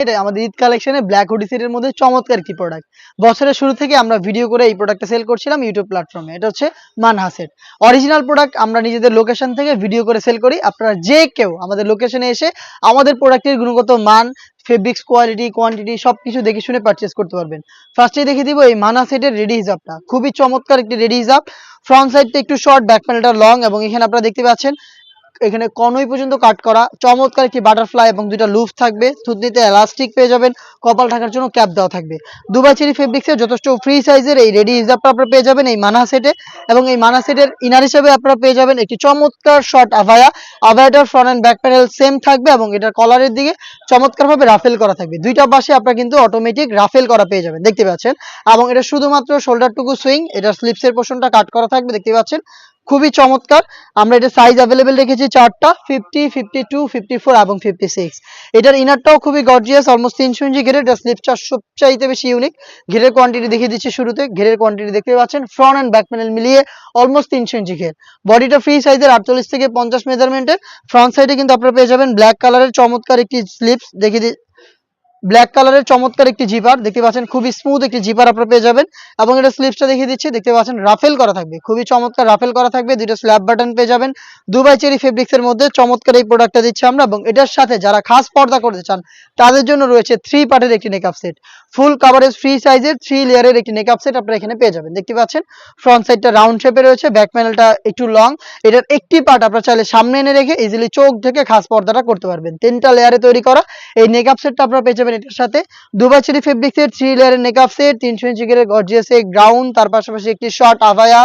এটা আমাদের ঈদ কালেকশনে ব্ল্যাক হুডি সেটের মধ্যে চমৎকার একটি প্রোডাক্ট বছরের শুরু থেকে আমরা ভিডিও করে এই প্রোডাক্টটা সেল করছিলাম ইউটিউব প্ল্যাটফর্মে এটা হচ্ছে মানহা সেট অরিজিনাল প্রোডাক্ট আমরা নিজেদের লোকেশন থেকে ভিডিও করে সেল করি। আপনারা যে কেউ আমাদের লোকেশনে এসে আমাদের প্রোডাক্টের গুণগত মান ফেব্রিক্স কোয়ালিটি কোয়ান্টিটি সব কিছু দেখে শুনে পারচেস করতে পারবেন। ফার্স্টে দেখে দিব এই মানা সেটের রেডি হিসাবটা খুবই চমৎকার একটি রেডি হিসাব ফ্রন্ট সাইডটা একটু শর্ট ব্যাক প্যানেলটা লং এবং এখানে আপনারা দেখতে পাচ্ছেন এখানে কনই পর্যন্ত কাট করা। চমৎকার একটি বাটারফ্লাই এবং দুইটা লুফ থাকবে। থুতনিতে এলাস্টিক পেয়ে যাবেন। কপাল ঢাকার জন্য ক্যাপ দেওয়া থাকবে। দুবাই চেরি ফেব্রিক্সের যথেষ্ট ফ্রি সাইজের এই রেডি হিসাবটা আপনারা পেয়ে যাবেন এই মানা সেটে এবং এই মানা সেটের ইনার হিসেবে আপনারা পেয়ে যাবেন একটি চমৎকার শর্ট আভায়া আভায়াটার front and back panel same থাকবে এবং এটার কলারের দিকে চমৎকারভাবে রাফেল করা থাকবে। দুইটা পাশে আপনারা কিন্তু অটোমেটিক রাফেল করা পেয়ে যাবেন। দেখতে পাচ্ছেন? এবং এটা শুধুমাত্র শোল্ডারটুকু সুইং এটার স্লিপসের পোর্শনটা কাট করা থাকবে। দেখতে পাচ্ছেন? খুবই চমৎকার। আমরা এটা সাইজ অ্যাভেলেবেল রেখেছি চারটা fifty fifty two fifty four এবং ফিফটি সিক্স এটার ইনারটাও খুবই গর্জিয়াস অলমোস্ট তিনশো ইঞ্চি ঘেরের এটা স্লিপটা সবচাইতে বেশি ইউনিক ঘেরের কোয়ান্টিটি দেখিয়ে দিচ্ছি শুরুতে। ঘেরের কোয়ান্টিটি দেখতে পাচ্ছেন ফ্রন্ট অ্যান্ড ব্যাক প্যানেল মিলিয়ে অলমোস্ট তিনশো ইঞ্চি ঘের বডিটা ফ্রি সাইজের আটচল্লিশ থেকে পঞ্চাশ মেজারমেন্টের ফ্রন্ট সাইডে কিন্তু আপনারা পেয়ে যাবেন ব্ল্যাক কালারের চমৎকার একটি স্লিপস দেখিয়ে ব্ল্যাক কালারের চমৎকার একটি জিপার দেখতে পাচ্ছেন খুবই স্মুথ একটি জিপার আপনারা পেয়ে যাবেন। এবং এটা স্লিপসটা দেখিয়ে দিচ্ছি, দেখতে পাচ্ছেন রাফেল করা থাকবে, খুবই চমৎকার রাফেল করা থাকবে দুটো স্ল্যাব বাটন পেয়ে যাবেন। দুবাই চেরি ফেব্রিক্স এর মধ্যে চমৎকার এই প্রোডাক্টটা দিচ্ছি আমরা, এবং এটার সাথে যারা খাস পর্দা করতে চান, তাদের জন্য রয়েছে থ্রি পার্টের একটি makeup set full coverage free সাইজের থ্রি লেয়ারের একটি মেকআপ সেট আপনারা এখানে পেয়ে যাবেন। দেখতে পাচ্ছেন ফ্রন্ট সাইডটা রাউন্ড শেপে রয়েছে ব্যাক প্যানেলটা একটু লং এটার একটি পার্ট আপনারা চাইলে সামনে এনে রেখে ইজিলি চোখ থেকে খাস পর্দাটা করতে পারবেন। তিনটা লেয়ারে তৈরি করা এই মেকআপ সেটটা আপনারা পেয়ে যাবেন এটার সাথে। দুবাই চেরি ফেব্রিক্সের থ্রি লেয়ারের মেকআপ সেট তিনশো ইঞ্চি গেরের গর্জিয়াসে গ্রাউন্ড তার পাশাপাশি একটি শর্ট আভায়া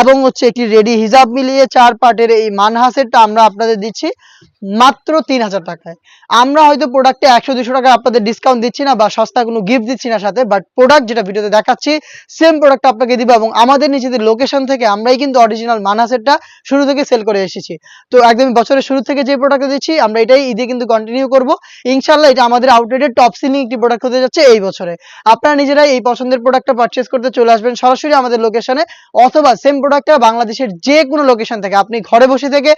এবং হচ্ছে একটি রেডি হিজাব মিলিয়ে চার পার্টের এই মানহা সেটটা আমরা আপনাদের দিচ্ছি মাত্র তিন হাজার টাকায়। আমরা হয়তো প্রোডাক্টে একশো, দুশো টাকা আপনাদের ডিসকাউন্ট দিচ্ছি না বা সস্তা কোনো গিফট দিচ্ছি না সাথে বাট প্রোডাক্ট যেটা ভিডিওতে দেখাচ্ছি সেম প্রোডাক্ট আপনাকে দিব এবং আমাদের নিজেদের লোকেশন থেকে আমরাই কিন্তু অরিজিনাল মানহা সেটটা শুরু থেকে সেল করে এসেছি। তো একদম বছরের শুরু থেকে যে প্রোডাক্ট দিচ্ছি, আমরা এটাই ঈদে কিন্তু কন্টিনিউ করব। ইনশাল্লাহ এটা আমাদের আউটলেটের টপ সিলিং একটি প্রোডাক্ট হতে যাচ্ছে এই বছরে। আপনারা নিজেরাই এই পছন্দের প্রোডাক্টটা পারচেস করতে চলে আসবেন সরাসরি আমাদের লোকেশনে অথবা সেম প্রোডাক্টটা বাংলাদেশের যে কোনো লোকেশন থেকে। আপনি ঘরে বসে থেকে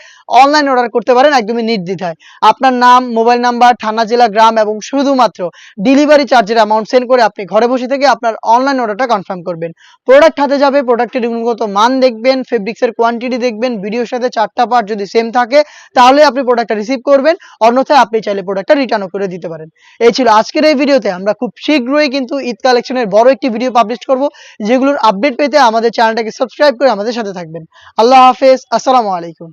অনলাইন অর্ডার করতে পারেন একদমই নির্দ্বিধায়। আপনার নাম মোবাইল নাম্বার থানা, জেলা, গ্রাম এবং শুধুমাত্র ডেলিভারি চার্জের অ্যামাউন্ট সেন্ড করে আপনি ঘরে বসে থেকে আপনার অনলাইন অর্ডারটা কনফার্ম করবেন। প্রোডাক্ট হাতে যাবে প্রোডাক্টের গুণগত মান দেখবেন ফেব্রিক্সের কোয়ান্টিটি দেখবেন ভিডিওর সাথে চারটা পার্ট যদি সেম থাকে, তাহলে আপনি প্রোডাক্টটা রিসিভ করবেন, অন্যথায় আপনি চাইলে প্রোডাক্টটা রিটার্নও করে দিতে পারেন। এই ছিল আজকের এই ভিডিওতে আমরা খুব শীঘ্রই কিন্তু ঈদ কালেকশনের বড় একটি ভিডিও পাবলিশ করব, যেগুলোর আপডেট পেতে আমাদের চ্যানেলটাকে সাবস্ক্রাইব করে আমাদের সাথে থাকবেন। আল্লাহ হাফেজ, আসসালামু আলাইকুম।